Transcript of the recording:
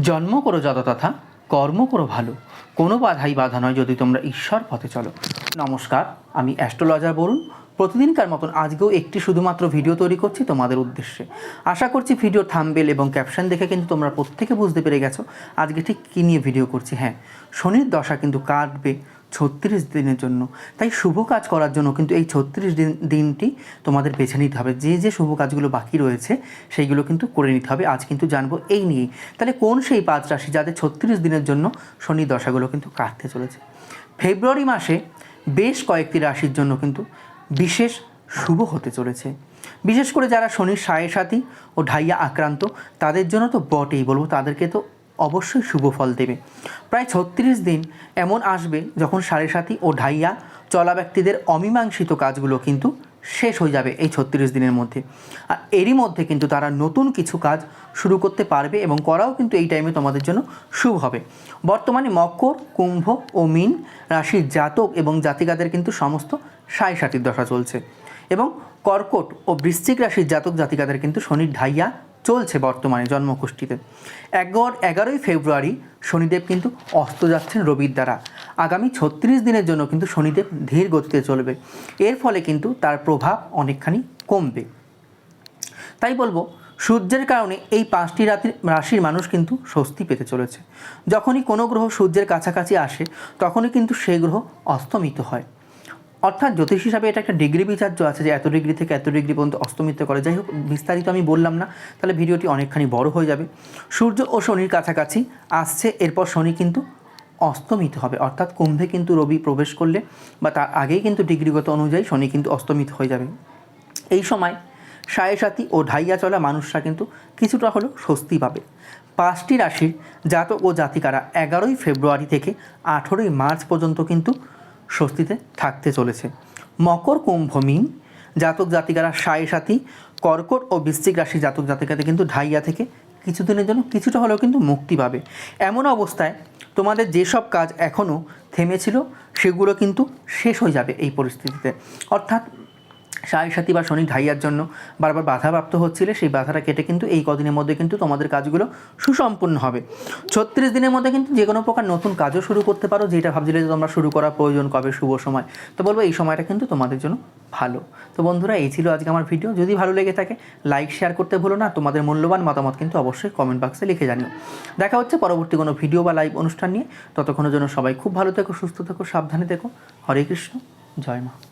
জন্ম করো যত তথা, কর্ম করো ভালো। কোনো বাধাই বাধা নয় যদি তোমরা ঈশ্বর পথে চলো। নমস্কার, আমি অ্যাস্ট্রোলজার বরুণ। প্রতিদিনকার মতন আজকেও একটি শুধুমাত্র ভিডিও তৈরি করছি তোমাদের উদ্দেশ্যে। আশা করছি ভিডিও থাম্বেল এবং ক্যাপশন দেখে কিন্তু তোমরা প্রত্যেকে বুঝতে পেরে গেছো। আজকে ঠিক কী নিয়ে ভিডিও করছি? হ্যাঁ শনির দশা কিন্তু কাটবে। ছত্রিশ দিনের জন্য। তাই শুভ কাজ করার জন্য কিন্তু এই ছত্রিশ দিন, দিনটি তোমাদের বেছে নিতে হবে। যে যে শুভ কাজগুলো বাকি রয়েছে, সেইগুলো কিন্তু করে নিতে হবে। আজ কিন্তু জানব এই নিয়েই। তাহলে কোন সেই পাঁচ রাশি যাদের ছত্রিশ দিনের জন্য শনি দশাগুলো কিন্তু কাটতে চলেছে? ফেব্রুয়ারি মাসে বেশ কয়েকটি রাশির জন্য কিন্তু বিশেষ শুভ হতে চলেছে। বিশেষ করে যারা শনির সাড়ে সাথী ও ঢাইয়া আক্রান্ত, তাদের জন্য তো বটেই বলব। তাদেরকে তো অবশ্যই শুভ ফল দেবে। প্রায় ছত্রিশ দিন এমন আসবে যখন সাড়ে সাথী ও ঢাইয়া চলা ব্যক্তিদের অমীমাংসিত কাজগুলো কিন্তু শেষ হয়ে যাবে এই ছত্রিশ দিনের মধ্যে। আর এরই মধ্যে কিন্তু তারা নতুন কিছু কাজ শুরু করতে পারবে এবং করাও কিন্তু এই টাইমে তোমাদের জন্য শুভ হবে। বর্তমানে মকর, কুম্ভ ও মিন রাশির জাতক এবং জাতিকাদের কিন্তু সমস্ত সাড়ে সাতির দশা চলছে। এবং কর্কট ও বৃশ্চিক রাশির জাতক জাতিকাদের কিন্তু শনির ঢাইয়া চলছে বর্তমানে জন্মকুষ্ঠিতে এগারো এগারোই ফেব্রুয়ারি শনিদেব কিন্তু অস্ত যাচ্ছেন রবির দ্বারা। আগামী ছত্রিশ দিনের জন্য কিন্তু শনিদেব ধীর গতিতে চলবে। এর ফলে কিন্তু তার প্রভাব অনেকখানি কমবে। তাই বলব, সূর্যের কারণে এই পাঁচটি রাতি রাশির মানুষ কিন্তু স্বস্তি পেতে চলেছে। যখনই কোনো গ্রহ সূর্যের কাছাকাছি আসে, তখনই কিন্তু সেই গ্রহ অস্তমিত হয়। অর্থাৎ জ্যোতিষ হিসাবে এটা একটা ডিগ্রি বিচার্য আছে যে এত ডিগ্রি থেকে এত ডিগ্রি পর্যন্ত অস্তমিত করে। যাই হোক, বিস্তারিত আমি বললাম না, তাহলে ভিডিওটি অনেকখানি বড় হয়ে যাবে। সূর্য ও শনির কাছাকাছি আসছে, এরপর শনি কিন্তু অস্তমিত হবে। অর্থাৎ কুম্ভে কিন্তু রবি প্রবেশ করলে বা তার আগেই কিন্তু ডিগ্রিগত অনুযায়ী শনি কিন্তু অস্তমিত হয়ে যাবে। এই সময় সাড়ে সাথী ও ঢাইয়া চলা মানুষরা কিন্তু কিছুটা হলেও স্বস্তি পাবে। পাঁচটি রাশির জাতক ও জাতিকারা এগারোই ফেব্রুয়ারি থেকে আঠেরোই মার্চ পর্যন্ত কিন্তু স্বস্তিতে থাকতে চলেছে। মকর কুম্ভ মিন জাতক জাতিকারা সায় সাথী, কর্কট ও বৃশ্চিক রাশি জাতক জাতিকাতে কিন্তু ঢাইয়া থেকে কিছুদিনের জন্য কিছুটা হলেও কিন্তু মুক্তি পাবে। এমন অবস্থায় তোমাদের যেসব কাজ এখনও থেমেছিল, সেগুলো কিন্তু শেষ হয়ে যাবে এই পরিস্থিতিতে। অর্থাৎ সাথী বা শনি ঢাইয়ার জন্য বারবার বাধাপ্রাপ্ত হচ্ছিলে, সেই বাধাটা কেটে কিন্তু এই কদিনের মধ্যে কিন্তু তোমাদের কাজগুলো সুসম্পূর্ণ হবে। ছত্রিশ দিনের মধ্যে কিন্তু যে কোনো প্রকার নতুন কাজও শুরু করতে পারো, যেটা ভাবছিলে যে তোমরা শুরু করা প্রয়োজন কবে, শুভ সময়। তো বলব এই সময়টা কিন্তু তোমাদের জন্য ভালো। তো বন্ধুরা, এই ছিল আজকে আমার ভিডিও। যদি ভালো লেগে থাকে, লাইক, শেয়ার করতে ভুলো না। তোমাদের মূল্যবান মতামত কিন্তু অবশ্যই কমেন্ট বক্সে লিখে জানিও। দেখা হচ্ছে পরবর্তী কোনো ভিডিও বা লাইভ অনুষ্ঠান নিয়ে। ততক্ষণের জন্য সবাই খুব ভালো থেকো, সুস্থ থেকো, সাবধানে থেকো। হরে কৃষ্ণ। জয় মা।